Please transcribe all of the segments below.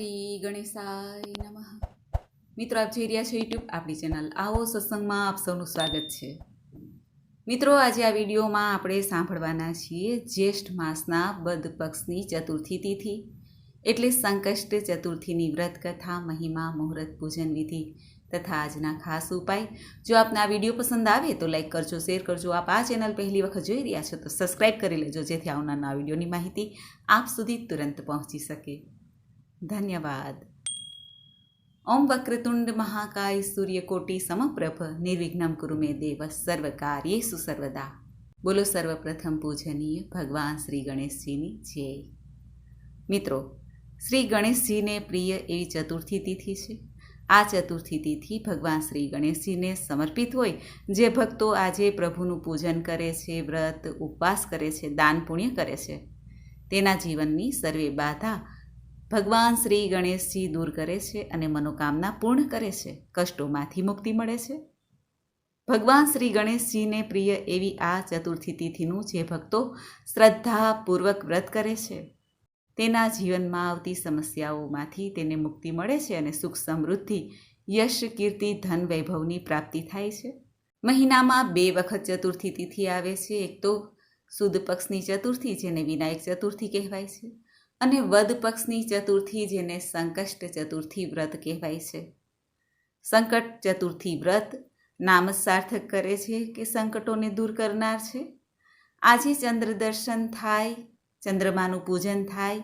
શ્રી ગણેશાય નમઃ. મિત્રો, આપ જોઈ રહ્યા છો યુટ્યુબ આપણી ચેનલ. આવો સત્સંગમાં આપ સૌનું સ્વાગત છે. મિત્રો, આજે આ વિડીયોમાં આપણે સાંભળવાના છીએ જ્યેષ્ઠ માસના બદ પક્ષની ચતુર્થી તિથિ. એટલે સંકષ્ટ ચતુર્થીની વ્રત કથા, મહિમા, મુહૂર્ત, પૂજન વિધિ તથા આજના ખાસ ઉપાય. જો આપને આ વીડિયો પસંદ આવે તો લાઈક કરજો, શેર કરજો. આપ આ ચેનલ પહેલી વખત જોઈ રહ્યા છો તો સબસ્ક્રાઈબ કરી લેજો, જેથી આવનારના વિડીયોની માહિતી આપ સુધી તુરંત પહોંચી શકે. ધન્યવાદ ઓમ વક્રતુંડ મહાકાય સૂર્યકોટી સમપ્રભ નિર્વિઘ્નમ કુરુ મે દેવ સર્વ કાર્યેષુ સર્વદા બોલો સર્વપ્રથમ પૂજનીય ભગવાન શ્રી ગણેશજીની જય મિત્રો શ્રી ગણેશજીને પ્રિય એવી ચતુર્થી તિથિ છે। આ ચતુર્થી તિથિ ભગવાન શ્રી ગણેશજીને સમર્પિત હોય, જે ભક્તો આજે પ્રભુનું પૂજન કરે છે, વ્રત, ઉપવાસ કરે છે, દાન પુણ્ય કરે છે, તેના જીવનની સર્વે બાધા ભગવાન શ્રી ગણેશજી દૂર કરે છે અને મનોકામના પૂર્ણ કરે છે, કષ્ટોમાંથી મુક્તિ મળે છે. ભગવાન શ્રી ગણેશજીને પ્રિય એવી આ ચતુર્થી તિથિનું જે ભક્તો શ્રદ્ધાપૂર્વક વ્રત કરે છે. તેના જીવનમાં આવતી સમસ્યાઓમાંથી તેને મુક્તિ મળે છે અને સુખ સમૃદ્ધિ, યશ, કીર્તિ, ધન, વૈભવની પ્રાપ્તિ થાય છે. મહિનામાં બે વખત ચતુર્થી તિથિ આવે છે. એક તો સુદ પક્ષની ચતુર્થી, જેને વિનાયક ચતુર્થી કહેવાય છે. અને વદ પક્ષની ચતુર્થી જેને સંકષ્ટ ચતુર્થી વ્રત કહેવાય છે. સંકટ ચતુર્થી વ્રત નામ સાર્થક કરે છે કે સંકટોને દૂર કરનાર છે? આજે ચંદ્ર દર્શન થાય, ચંદ્રમાનું પૂજન થાય,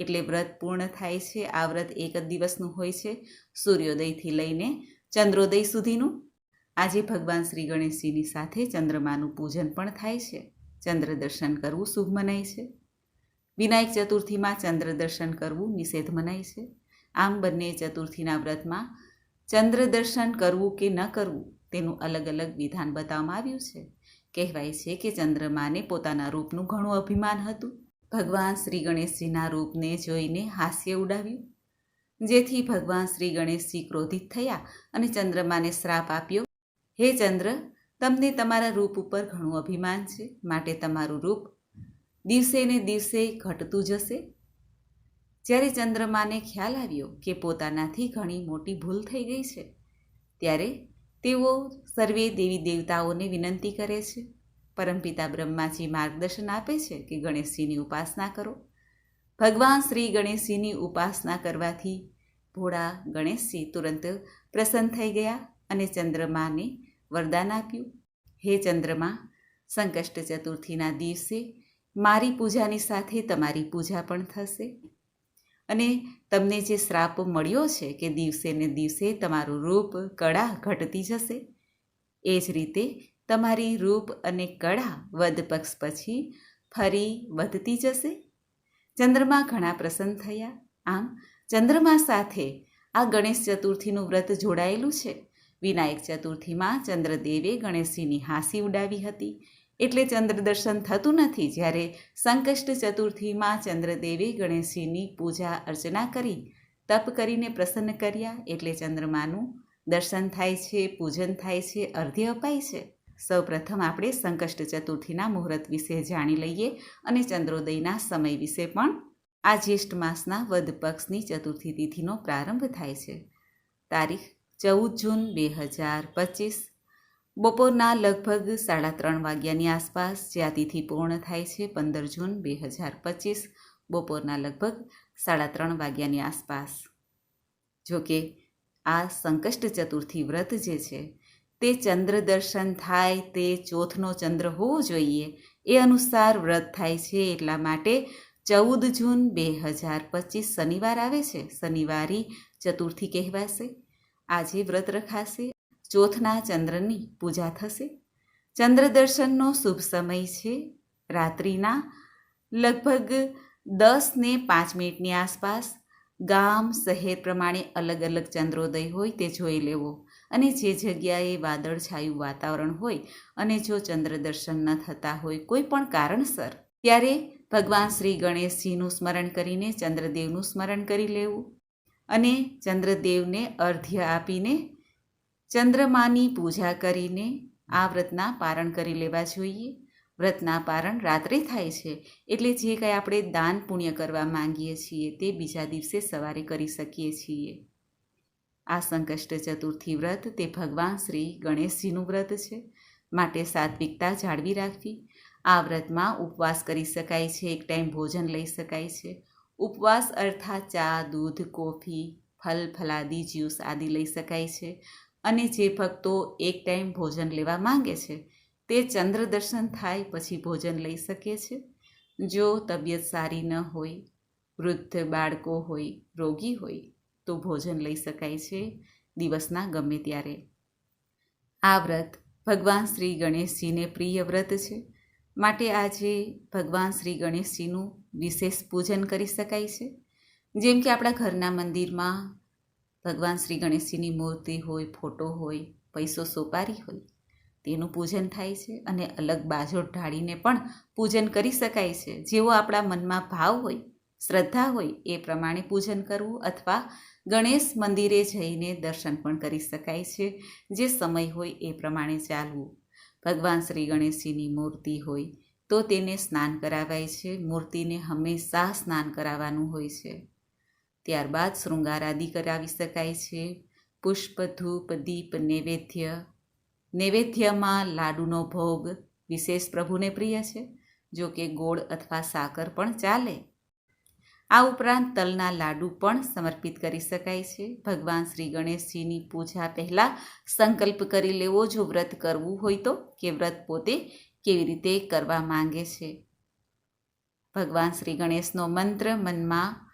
એટલે વ્રત પૂર્ણ થાય છે. આ વ્રત એક જ દિવસનું હોય છે, સૂર્યોદયથી લઈને ચંદ્રોદય સુધીનું. આજે ભગવાન શ્રી ગણેશજીની સાથે ચંદ્રમાનું પૂજન પણ થાય છે. ચંદ્ર દર્શન કરવું શુભ મનાય છે. વિનાયક ચતુર્થીમાં ચંદ્ર દર્શન કરવું નિષેધ મનાય છે. આમ બંને ચતુર્થીના વ્રતમાં ચંદ્ર દર્શન કરવું કે ન કરવું તેનું અલગ અલગ વિધાન બતાવવામાં આવ્યું છે. કહેવાય છે કે ચંદ્રમાને પોતાના રૂપનું ઘણું અભિમાન હતું. ભગવાન શ્રી ગણેશજીના રૂપને જોઈને હાસ્ય ઉડાવ્યું. જેથી ભગવાન શ્રી ગણેશજી ક્રોધિત થયા અને ચંદ્રમાને શ્રાપ આપ્યો. હે ચંદ્ર, તમને તમારા રૂપ ઉપર ઘણું અભિમાન છે. માટે તમારું રૂપ દિવસે ને દિવસે ઘટતું જશે? જ્યારે ચંદ્રમાને ખ્યાલ આવ્યો કે પોતાનાથી ઘણી મોટી ભૂલ થઈ ગઈ છે, ત્યારે તેઓ સર્વે દેવી દેવતાઓને વિનંતી કરે છે. પરમપિતા બ્રહ્માજી માર્ગદર્શન આપે છે કે ગણેશજીની ઉપાસના કરો. ભગવાન શ્રી ગણેશજીની ઉપાસના કરવાથી ભોળા ગણેશજી તુરંત પ્રસન્ન થઈ ગયા અને ચંદ્રમાને વરદાન આપ્યું. હે ચંદ્રમા, સંકષ્ટ ચતુર્થીના દિવસે મારી પૂજાની સાથે તમારી પૂજા પણ થશે. અને તમને જે શ્રાપ મળ્યો છે કે દિવસે ને દિવસે તમારું રૂપ કળા ઘટતી જશે, એ જ રીતે તમારી રૂપ અને કળા વધપક્ષ પછી ફરી વધતી જશે. ચંદ્રમા ઘણા પ્રસન્ન થયા. આમ, ચંદ્રમા સાથે આ ગણેશ ચતુર્થીનું વ્રત જોડાયેલું છે. વિનાયક ચતુર્થીમાં ચંદ્રદેવે ગણેશજીની હાંસી ઉડાવી હતી. એટલે ચંદ્ર દર્શન થતું નથી જ્યારે સંકષ્ટ ચતુર્થીમાં ચંદ્રદેવે ગણેશજીની પૂજા અર્ચના કરી, તપ કરીને પ્રસન્ન કર્યા એટલે ચંદ્રમાનું દર્શન થાય છે, પૂજન થાય છે, અર્ધ્ય અપાય છે. સૌ પ્રથમ આપણે સંકષ્ટ ચતુર્થીના મુહૂર્ત વિશે જાણી લઈએ અને ચંદ્રોદયના સમય વિશે પણ. આ જ્યેષ્ઠ માસના વદ પક્ષની ચતુર્થી તિથિનો પ્રારંભ થાય છે. તારીખ ચૌદ જૂન બે હજાર પચીસ. બપોરના લગભગ સાડા ત્રણ વાગ્યાની આસપાસ જે આ તિથિ પૂર્ણ થાય છે, પંદર જૂન બે હજાર પચીસ, બપોરના લગભગ સાડા ત્રણ વાગ્યાની આસપાસ. જોકે આ સંકષ્ટ ચતુર્થી વ્રત જે છે, તે ચંદ્ર દર્શન થાય તે ચોથનો ચંદ્ર હોવો જોઈએ, એ અનુસાર વ્રત થાય છે એટલા માટે ચૌદ જૂન બે હજાર પચીસ શનિવાર આવે છે. શનિવારી ચતુર્થી કહેવાશે. આજે વ્રત રખાશે. ચોથના ચંદ્રની પૂજા થશે. ચંદ્ર દર્શનનો શુભ સમય છે. રાત્રિના લગભગ દસ ને પાંચ મિનિટની આસપાસ ગામ, શહેર પ્રમાણે અલગ અલગ ચંદ્રોદય હોય તે જોઈ લેવો. અને જે જગ્યાએ વાદળછાયું વાતાવરણ હોય અને જો ચંદ્ર દર્શન ન થતા હોય કોઈ પણ કારણસર, ત્યારે ભગવાન શ્રી ગણેશજીનું સ્મરણ કરીને ચંદ્રદેવનું સ્મરણ કરી લેવું. અને ચંદ્રદેવને અર્ધ્ય આપીને ચંદ્રમાની પૂજા કરીને આ વ્રતના પારણ કરી લેવા જોઈએ. વ્રતના પારણ રાત્રે થાય છે, એટલે જે કંઈ આપણે દાન પુણ્ય કરવા માંગીએ છીએ તે બીજા દિવસે સવારે કરી શકીએ છીએ. આ સંકષ્ટ ચતુર્થી વ્રત તે ભગવાન શ્રી ગણેશજીનું વ્રત છે. માટે સાત્વિકતા જાળવી રાખવી. આ વ્રતમાં ઉપવાસ કરી શકાય છે, એક ટાઈમ ભોજન લઈ શકાય છે. ઉપવાસ અર્થાત ચા, દૂધ, કોફી, ફલ, ફલાદી, જ્યુસ આદિ લઈ શકાય છે. અને જે ભક્તો એક ટાઈમ ભોજન લેવા માંગે છે, તે ચંદ્ર દર્શન થાય પછી ભોજન લઈ શકે છે. જો તબિયત સારી ન હોય, વૃદ્ધ બાળકો હોય, રોગી હોય, તો ભોજન લઈ શકાય છે દિવસના ગમે ત્યારે. આ વ્રત ભગવાન શ્રી ગણેશજીને પ્રિય વ્રત છે. માટે આજે ભગવાન શ્રી ગણેશજીનું વિશેષ પૂજન કરી શકાય છે. જેમ કે આપણા ઘરના મંદિરમાં ભગવાન શ્રી ગણેશજીની મૂર્તિ હોય, ફોટો હોય, પૈસો સોપારી હોય, તેનું પૂજન થાય છે અને અલગ બાજો ઢાળીને પણ પૂજન કરી શકાય છે. જેવો આપણા મનમાં ભાવ હોય, શ્રદ્ધા હોય, એ પ્રમાણે પૂજન કરવું અથવા ગણેશ મંદિરે જઈને દર્શન પણ કરી શકાય છે. જે સમય હોય, એ પ્રમાણે ચાલવું. ભગવાન શ્રી ગણેશજીની મૂર્તિ હોય, તો તેને સ્નાન કરાવાય છે. મૂર્તિને હંમેશા સ્નાન કરાવવાનું હોય છે. ત્યારબાદ શૃંગાર આદિ કરાવી શકાય છે. પુષ્પ, ધૂપ, દીપ, નૈવેદ્ય. નૈવેદ્યમાં લાડુનો ભોગ વિશેષ પ્રભુને પ્રિય છે, જો કે ગોળ અથવા સાકર પણ ચાલે. આ ઉપરાંત તલના લાડુ પણ સમર્પિત કરી શકાય છે. ભગવાન શ્રી ગણેશજીની પૂજા પહેલાં સંકલ્પ કરી લેવો, જો વ્રત કરવું હોય તો, કે વ્રત પોતે કેવી રીતે કરવા માંગે છે. ભગવાન શ્રી ગણેશનો મંત્ર મનમાં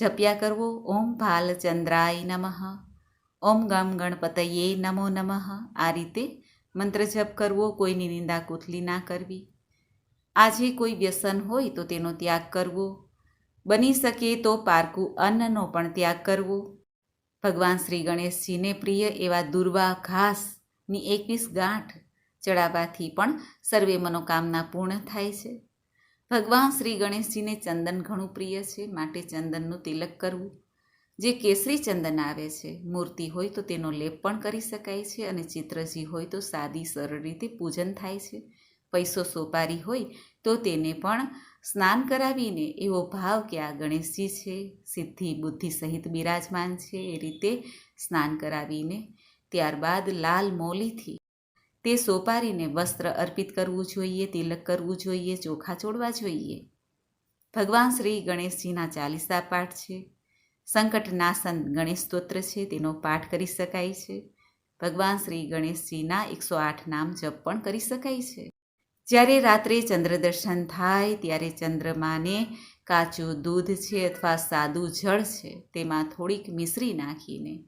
જપ્યા કરવો ઓમ ભાલચંદ્રાય નમઃ. ઓમ ગમ ગણપતયે નમો નમઃ. આ રીતે મંત્ર જપ કરવો, કોઈની નિંદા કુથલી ના કરવી. આજે કોઈ વ્યસન હોય તો તેનો ત્યાગ કરવો. બની શકે તો પારકું અન્નનો પણ ત્યાગ કરવો. ભગવાન શ્રી ગણેશજીને પ્રિય એવા દુર્વા ઘાસની એકવીસ ગાંઠ ચડાવવાથી પણ સર્વે મનોકામના પૂર્ણ થાય છે. ભગવાન શ્રી ગણેશજીને ચંદન ઘણું પ્રિય છે, માટે ચંદનનું તિલક કરવું. જે કેસરી ચંદન આવે છે, મૂર્તિ હોય તો તેનો લેપ પણ કરી શકાય છે અને ચિત્રજી હોય તો સાદી, સરળ રીતે પૂજન થાય છે. પૈસો સોપારી હોય તો તેને પણ સ્નાન કરાવીને એવો ભાવ કે આ ગણેશજી છે, સિદ્ધિ, બુદ્ધિ સહિત બિરાજમાન છે, એ રીતે સ્નાન કરાવીને ત્યારબાદ લાલ મોલીથી તે સોપારીને વસ્ત્ર અર્પિત કરવું જોઈએ, તિલક કરવું જોઈએ, ચોખા ચોડવા જોઈએ. ભગવાન શ્રી ગણેશજીના ચાલીસા પાઠ છે. સંકટનાસન ગણેશ સ્તોત્ર છે, તેનો પાઠ કરી શકાય છે. ભગવાન શ્રી ગણેશજીના એકસો આઠ નામ જપ પણ કરી શકાય છે. જ્યારે રાત્રે ચંદ્ર દર્શન થાય, ત્યારે ચંદ્રમાને કાચું દૂધ છે અથવા સાદું જળ છે, તેમાં થોડીક મિશ્રી નાખીને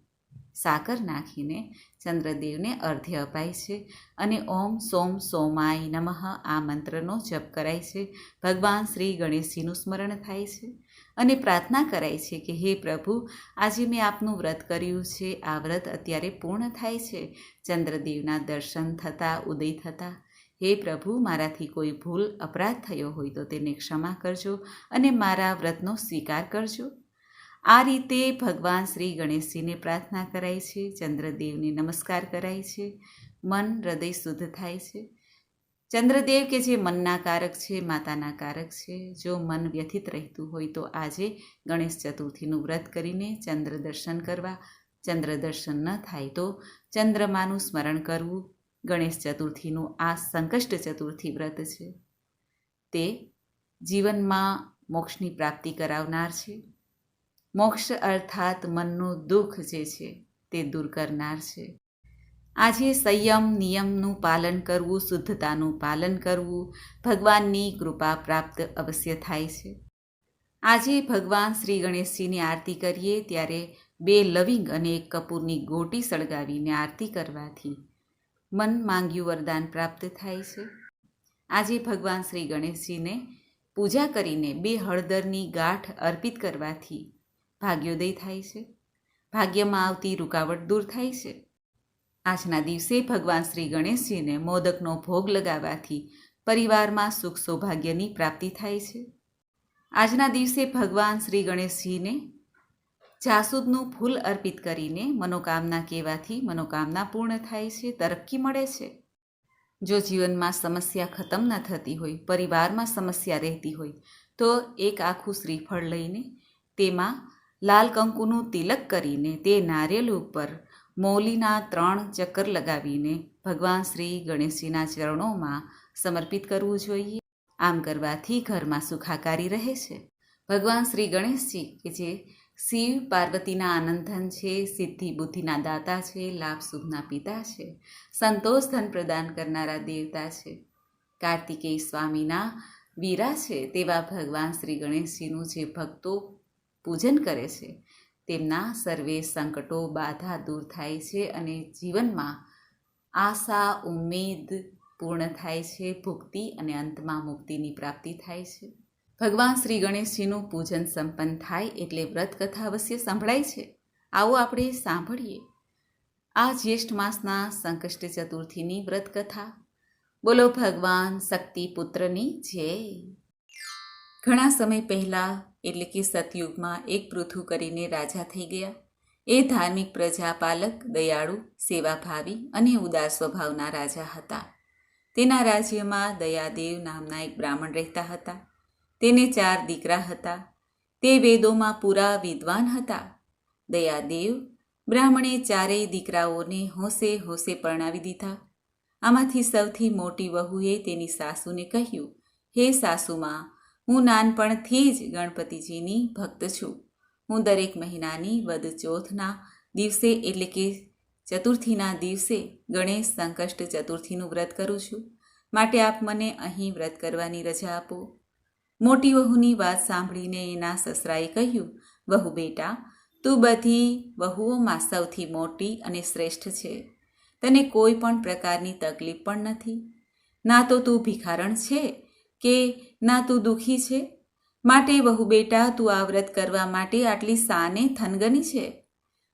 સાકર નાખીને ચંદ્રદેવને અર્ધ્ય અપાય છે અને ઓમ સોમ સોમાય નમઃ આ મંત્રનો જપ કરાય છે. ભગવાન શ્રી ગણેશજીનું સ્મરણ થાય છે અને પ્રાર્થના કરાય છે કે હે પ્રભુ, આજે મેં આપનું વ્રત કર્યું છે. આ વ્રત અત્યારે પૂર્ણ થાય છે. ચંદ્રદેવના દર્શન થતાં, ઉદય થતાં. હે પ્રભુ, મારાથી કોઈ ભૂલ, અપરાધ થયો હોય તો તેને ક્ષમા કરજો અને મારા વ્રતનો સ્વીકાર કરજો. આ રીતે ભગવાન શ્રી ગણેશજીને પ્રાર્થના કરાય છે, ચંદ્રદેવને નમસ્કાર કરાય છે, મન હૃદય શુદ્ધ થાય છે. ચંદ્રદેવ કે જે મનના કારક છે, માતાના કારક છે, જો મન વ્યથિત રહેતું હોય તો આજે ગણેશ ચતુર્થીનું વ્રત કરીને ચંદ્ર દર્શન કરવા, ચંદ્ર દર્શન ન થાય તો ચંદ્રમાનું સ્મરણ કરવું ગણેશ ચતુર્થીનું આ સંકષ્ટ ચતુર્થી વ્રત છે. તે જીવનમાં મોક્ષની પ્રાપ્તિ કરાવનાર છે. મોક્ષ અર્થાત મનનું દુઃખ જે છે તે દૂર કરનાર છે. આજે સંયમ નિયમનું પાલન કરવું, શુદ્ધતાનું પાલન કરવું ભગવાનની કૃપા પ્રાપ્ત અવશ્ય થાય છે. આજે ભગવાન શ્રી ગણેશજીની આરતી કરીએ ત્યારે બે લવિંગ અને એક કપૂરની ગોટી સળગાવીને આરતી કરવાથી મન માંગ્યું વરદાન પ્રાપ્ત થાય છે. આજે ભગવાન શ્રી ગણેશજીને પૂજા કરીને બે હળદરની ગાંઠ અર્પિત કરવાથી ભાગ્યોદય થાય છે. ભાગ્યમાં આવતી રૂકાવટ દૂર થાય છે. આજના દિવસે ભગવાન શ્રી ગણેશજીને મોદકનો ભોગ લગાવવાથી પરિવારમાં સુખ સૌભાગ્યની પ્રાપ્તિ થાય છે. આજના દિવસે ભગવાન શ્રી ગણેશજીને જાસૂદનું ફૂલ અર્પિત કરીને મનોકામના કહેવાથી મનોકામના પૂર્ણ થાય છે, તરક્કી મળે છે. જો જીવનમાં સમસ્યા ખતમ ન થતી હોય, પરિવારમાં સમસ્યા રહેતી હોય, તો એક આખું શ્રીફળ લઈને તેમાં લાલ કંકુનું તિલક કરીને તે નારિયેલ ઉપર મૌલીના ત્રણ ચક્કર લગાવીને ભગવાન શ્રી ગણેશજીના ચરણોમાં સમર્પિત કરવું જોઈએ. આમ કરવાથી ઘરમાં સુખાકારી રહે છે. ભગવાન શ્રી ગણેશજી, કે જે શિવ પાર્વતીના આનંદધન છે, સિદ્ધિ બુદ્ધિના દાતા છે, લાભ શુભના પિતા છે, સંતોષ ધન પ્રદાન કરનારા દેવતા છે, કાર્તિકેય સ્વામીના વીરા છે, તેવા ભગવાન શ્રી ગણેશજીનું જે ભક્તો પૂજન કરે છે. તેમના સર્વે સંકટો બાધા દૂર થાય છે અને જીવનમાં આશા ઉમેદ પૂર્ણ થાય છે, ભુક્તિ અને અંતમાં મુક્તિની પ્રાપ્તિ થાય છે. ભગવાન શ્રી ગણેશજીનું પૂજન સંપન્ન થાય એટલે વ્રત કથા અવશ્ય સંભળાય છે. આવો આપણે સાંભળીએ. આ જ્યેષ્ઠ માસના સંકષ્ટ ચતુર્થીની વ્રત કથા. બોલો ભગવાન શક્તિ પુત્રની જય. ઘણા સમય પહેલાં, એટલે કે સતયુગમાં, એક પૃથુ કરીને રાજા થઈ ગયા. એ ધાર્મિક પ્રજાપાલક, દયાળુ, સેવાભાવી અને ઉદાર સ્વભાવના રાજા હતા. તેના રાજ્યમાં દયાદેવ નામના એક બ્રાહ્મણ રહેતા હતા. તેને ચાર દીકરા હતા. તે વેદોમાં પૂરા વિદ્વાન હતા. દયાદેવ બ્રાહ્મણે ચારેય દીકરાઓને હોંશે હોંશે પરણાવી દીધા. આમાંથી સૌથી મોટી વહુએ તેની સાસુને કહ્યું, હે સાસુમાં હું નાનપણથી જ ગણપતિજીની ભક્ત છું. હું દરેક મહિનાની વદ ચોથના દિવસે એટલે કે ચતુર્થીના દિવસે ગણેશ સંકષ્ટ ચતુર્થીનું વ્રત કરું છું. માટે આપ મને અહીં વ્રત કરવાની રજા આપો. મોટી વહુની વાત સાંભળીને એના સસરાએ કહ્યું, વહુ બેટા, તું બધી વહુઓમાં સૌથી મોટી અને શ્રેષ્ઠ છે. તને કોઈ પણ પ્રકારની તકલીફ પણ નથી. ના તો તું ભિખારણ છે કે, ના તું દુઃખી છે? માટે વહુ બેટા, તું આ વ્રત કરવા માટે આટલી સાને થનગની છે?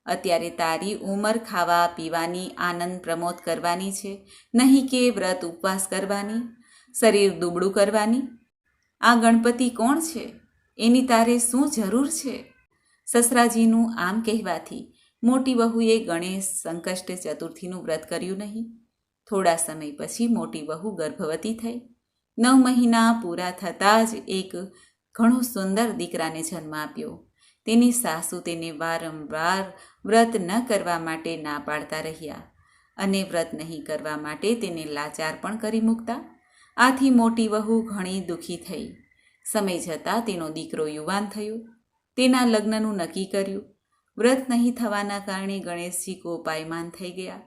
અત્યારે તારી ઉંમર ખાવા, પીવાની, આનંદ પ્રમોદ કરવાની છે. નહીં કે વ્રત ઉપવાસ કરવાની, શરીર દુબળું કરવાની. આ ગણપતિ કોણ છે? એની તારે શું જરૂર છે? સસરાજીનું આમ કહેવાથી મોટી વહુએ ગણેશ સંકષ્ટ ચતુર્થીનું વ્રત કર્યું નહીં. થોડા સમય પછી મોટી વહુ ગર્ભવતી થઈ. નવ મહિના પૂરા થતાં જ એક ઘણો સુંદર દીકરાને જન્મ આપ્યો. તેની સાસુ તેને વારંવાર વ્રત ન કરવા માટે ના પાડતા રહ્યા અને વ્રત નહીં કરવા માટે તેને લાચાર પણ કરી મૂકતા. આથી મોટી વહુ ઘણી દુઃખી થઈ. સમય જતાં તેનો દીકરો યુવાન થયો. તેના લગ્નનું નક્કી કર્યું. વ્રત નહીં થવાના કારણે ગણેશજી કોપાયમાન થઈ ગયા.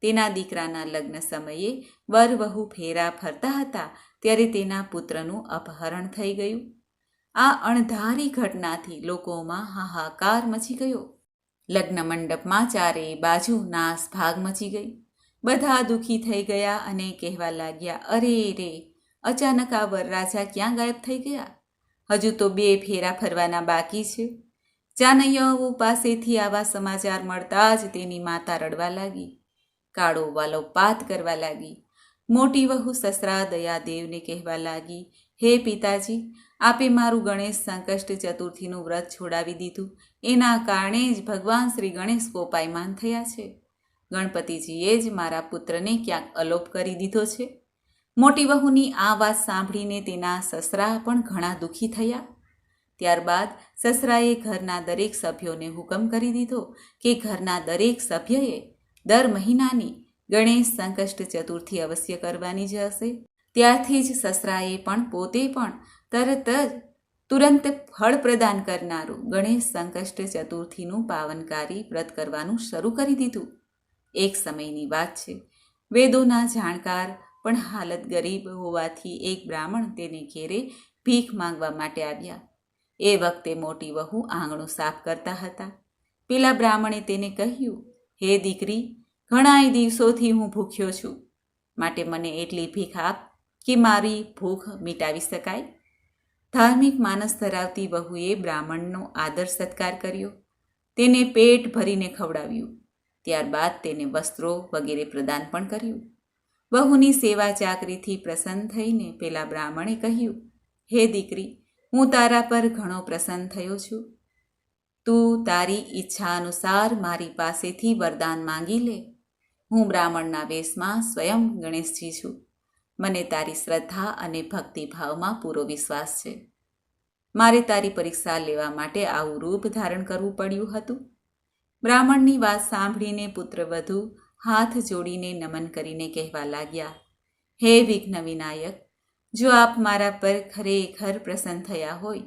તેના દીકરાના લગ્ન સમયે વર વહુ ફેરા ફરતા હતા ત્યારે તેના પુત્રનું અપહરણ થઈ ગયું. આ અણધારી ઘટનાથી લોકોમાં હાહાકાર મચી ગયો. લગ્ન મંડપમાં ચારેય બાજુ નાસ ભાગ મચી ગઈ. બધા દુઃખી થઈ ગયા અને કહેવા લાગ્યા, અરે રે, અચાનક આ વરરાજા ક્યાં ગાયબ થઈ ગયા? હજુ તો બે ફેરા ફરવાના બાકી છે. જાનૈયાઓ પાસેથી આવા સમાચાર મળતા જ તેની માતા રડવા લાગી. કાળો વાલો પાત કરવા લાગી. મોટી વહુ સસરા દયાદેવને કહેવા લાગી, હે પિતાજી, આપે મારું ગણેશ સંકષ્ટ ચતુર્થીનું વ્રત છોડાવી દીધું. એના કારણે જ ભગવાન શ્રી ગણેશ કોપાયમાન થયા છે. ગણપતિજીએ જ મારા પુત્રને ક્યાંક અલોપ કરી દીધો છે. મોટી વહુની આ વાત સાંભળીને તેના સસરા પણ ઘણા દુઃખી થયા. ત્યારબાદ સસરાએ ઘરના દરેક સભ્યોને હુકમ કરી દીધો કે ઘરના દરેક સભ્યએ દર મહિનાની ગણેશ સંકષ્ટ ચતુર્થી અવશ્ય કરવાની જ હશે. ત્યારથી જ સસરાએ પણ પોતે પણ તરત જ તુરંત ફળ પ્રદાન કરનારું ગણેશ સંકષ્ટ ચતુર્થીનું પાવનકારી વ્રત કરવાનું શરૂ કરી દીધું. એક સમયની વાત છે. વેદોના જાણકાર પણ હાલત ગરીબ હોવાથી એક બ્રાહ્મણ તેને ઘેરે ભીખ માંગવા માટે આવ્યા. એ વખતે મોટી વહુ આંગણું સાફ કરતા હતા. પેલા બ્રાહ્મણે તેને કહ્યું, હે દીકરી ઘણાય દિવસોથી હું ભૂખ્યો છું. માટે મને એટલી ભીખ આપ કે મારી ભૂખ મિટાવી શકાય? ધાર્મિક માનસ ધરાવતી વહુએ બ્રાહ્મણનો આદર સત્કાર કર્યો. તેને પેટ ભરીને ખવડાવ્યું. ત્યારબાદ તેને વસ્ત્રો વગેરે પ્રદાન પણ કર્યું. વહુની સેવા ચાકરીથી પ્રસન્ન થઈને પેલા બ્રાહ્મણે કહ્યું, હે દીકરી, હું તારા પર ઘણો પ્રસન્ન થયો છું. તું તારી ઈચ્છા અનુસાર મારી પાસેથી વરદાન માંગી લે. હું બ્રાહ્મણના વેશમાં સ્વયં ગણેશજી છું. મને તારી શ્રદ્ધા અને ભક્તિભાવમાં પૂરો વિશ્વાસ છે. મારે તારી પરીક્ષા લેવા માટે આવું રૂપ ધારણ કરવું પડ્યું હતું. બ્રાહ્મણની વાત સાંભળીને પુત્રવધુ હાથ જોડીને નમન કરીને કહેવા લાગ્યા, હે વિઘ્ન વિનાયક, જો આપ મારા પર ખરેખર પ્રસન્ન થયા હોય,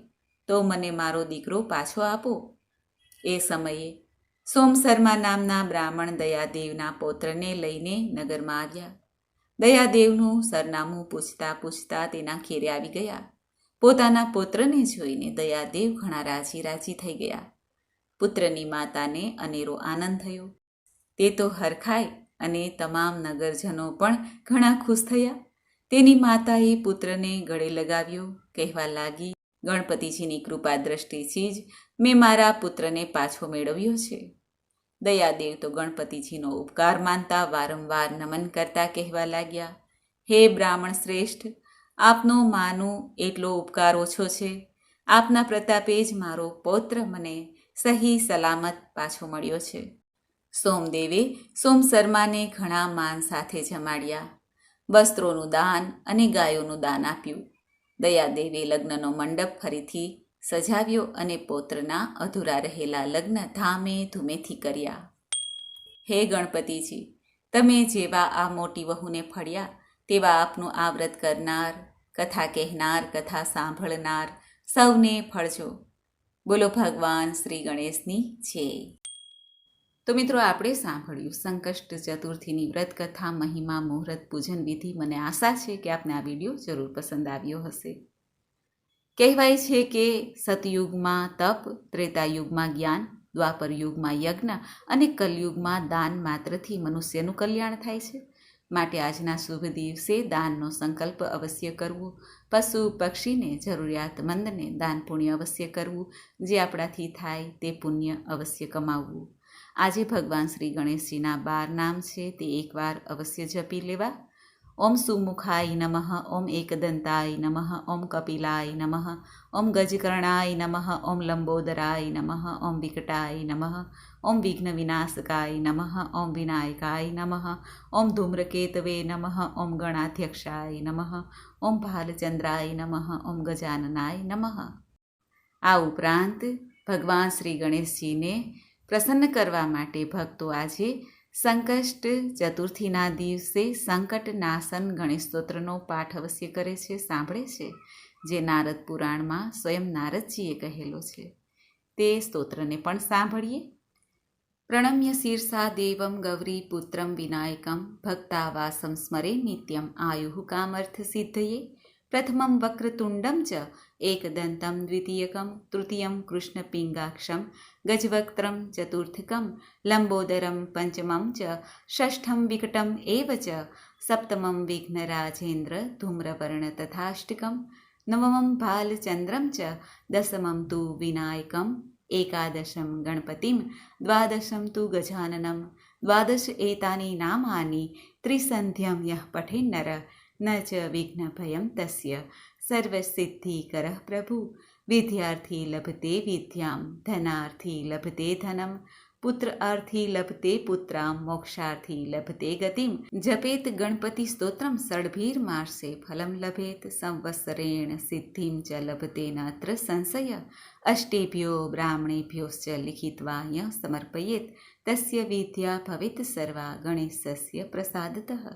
તો મને મારો દીકરો પાછો આપો. એ સમયે સોમ નામના બ્રાહ્મણ દયાદેવના પૌત્રને લઈને નગરમાં આવ્યા. દયાદેવનું સરનામું પૂછતા પૂછતા તેના ખેરે આવી ગયા. પોતાના પુત્રને જોઈને દયાદેવ ઘણા રાજી રાજી થઈ ગયા. પુત્રની માતાને અનેરો આનંદ થયો. તે તો હરખાય અને તમામ નગરજનો પણ ઘણા ખુશ થયા. તેની માતાએ પુત્રને ગળે લગાવ્યો, કહેવા લાગી ગણપતિજીની કૃપા દ્રષ્ટિથી જ મેં મારા પુત્રને પાછો મેળવ્યો છે. દયાદેવ તો ગણપતિજીનો ઉપકાર માનતા વારંવાર નમન કરતા કહેવા લાગ્યા. હે બ્રાહ્મણ શ્રેષ્ઠ, આપનો માનું એટલો ઉપકાર ઓછો છે. આપના પ્રતાપે જ મારો પૌત્ર મને સહી સલામત પાછો મળ્યો છે. સોમદેવે સોમ શર્માને ઘણા માન સાથે જમાડ્યા. વસ્ત્રોનું દાન અને ગાયોનું દાન આપ્યું. દયાદેવે લગ્નનો મંડપ ફરીથી સજાવ્યો અને પૌત્રના અધૂરા રહેલા લગ્ન ધામે ધૂમેથી કર્યા. હે ગણપતિજી, તમે જેવા આ મોટી વહુને ફળ્યા, તેવા આપનું આ વ્રત કરનાર, કથા કહેનાર, કથા સાંભળનાર સૌને ફળજો. બોલો ભગવાન શ્રી ગણેશની જય. તો મિત્રો, આપણે સાંભળ્યું સંકષ્ટ ચતુર્થીની વ્રત કથા મહિમા, મુહૂર્ત, પૂજન વિધિ. મને આશા છે કે આપને આ વીડિયો જરૂર પસંદ આવ્યો હશે. કહેવાય છે કે સતયુગમાં તપ, ત્રેતાયુગમાં જ્ઞાન દ્વાપર યુગમાં યજ્ઞ અને કલયુગમાં દાન માત્રથી મનુષ્યનું કલ્યાણ થાય છે. માટે આજના શુભ દિવસે દાનનો સંકલ્પ અવશ્ય કરવો. પશુ પક્ષીને જરૂરિયાતમંદને દાન પુણ્ય અવશ્ય કરવું. જે આપણાથી થાય તે પુણ્ય અવશ્ય કમાવવું. આજે ભગવાન શ્રી ગણેશજીના બાર નામ છે તે એકવાર અવશ્ય જપી લેવા ઓમ સુમુખાય નમઃ ઓમ એકદંતાય નમઃ ઓમ કપિલાય નમઃ ઓમ ગજકર્ણાય નમઃ ઓમ લંબોદરાય નમઃ ઓમ વિકટાય નમઃ ઓમ વિઘ્ન વિનાશકાય નમઃ ઓમ વિનાયકાય નમઃ ઓમ ધૂમ્રકેતવે નમઃ ઓમ ગણાધ્યક્ષાય નમઃ ઓમ ભાલચંદ્રાય નમઃ ઓમ ગજાનનાય નમઃ આ ઉપરાંત ભગવાન શ્રી ગણેશજીને પ્રસન્ન કરવા માટે ભક્તો આજે સંકષ્ટ ચતુર્થીના દિવસે સંકટ નાસન ગણેશ સ્તોત્રનો પાઠ અવશ્ય કરે છે, સાંભળે છે, જે નારદ પુરાણમાં સ્વયં નારદજીએ કહેલો છે. તે સ્તોત્રને પણ સાંભળીએ. પ્રણમ્ય શીર્ષા દેવમ ગૌરી પુત્રમ વિનાયકમ, ભક્તાવાસમ સ્મરે નિત્યમ આયુ કામર્થ સિદ્ધયે. પ્રથમમ વક્રતુંડમ ચ એકદંતમ દ્વિતીયકમ તૃતીયમ कृष्णपिङ्गाक्षं, गजवक्त्रं ચતુર્થકમ લંબોદરમ પંચમમ ચ षष्ठं વિકટમ એવ ચ સપ્તમમ વિઘ્નરાજેન્દ્ર ધૂમ્રવર્ણ नवमं નવમમ ભાલચંદ્રમ ચ तु તુ વિનાયકમ એકાદશમ ગણપતિમ દ્વાદશમ તુ ગજાનનમ દ્વાદશ એતાની નામાની ત્રિસંધ્યમ पठेन्नर, न च ન ચ તસ્ય સર્વસિદ્ધિકરઃ પ્રભુ. વિદ્યાર્થી લભતે વિદ્યામ, ધનાર્થી લભતે ધનમ પુત્રાર્થી લભતે પુત્રામ, મોક્ષાર્થી લભતે ગતિમ. જપેત ગણપતિ સ્તોત્રમ ષડભીર્માસે ફલમ લભેત. સંવત્સરેણ સિદ્ધિમ ચ લભતે નાત્ર સંશય. અષ્ટેભ્યો બ્રાહ્મણેભ્યોશ્ચ લિખિત્વાય સમર્પયેત. તસ્ય વિદ્યા ભવિત સર્વા ગણેશસ્ય પ્રસાદતઃ.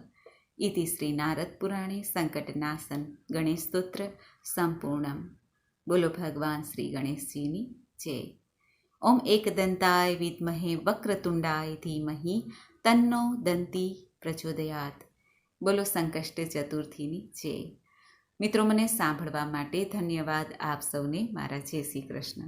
ઇતિ શ્રીનારદપુરાણે સંકટનાશન ગણેશસ્તોત્ર સંપૂર્ણમ બોલો ભગવાન શ્રી ગણેશજીની જય ઓમ એકદંતાય વિદ્મહે વક્રતુંડાય ધીમહી તન્નો દંતી પ્રચોદયાત બોલો સંકષ્ટ ચતુર્થીની જય મિત્રો મને સાંભળવા માટે ધન્યવાદ આપ સૌને, મારા જય શ્રી કૃષ્ણ.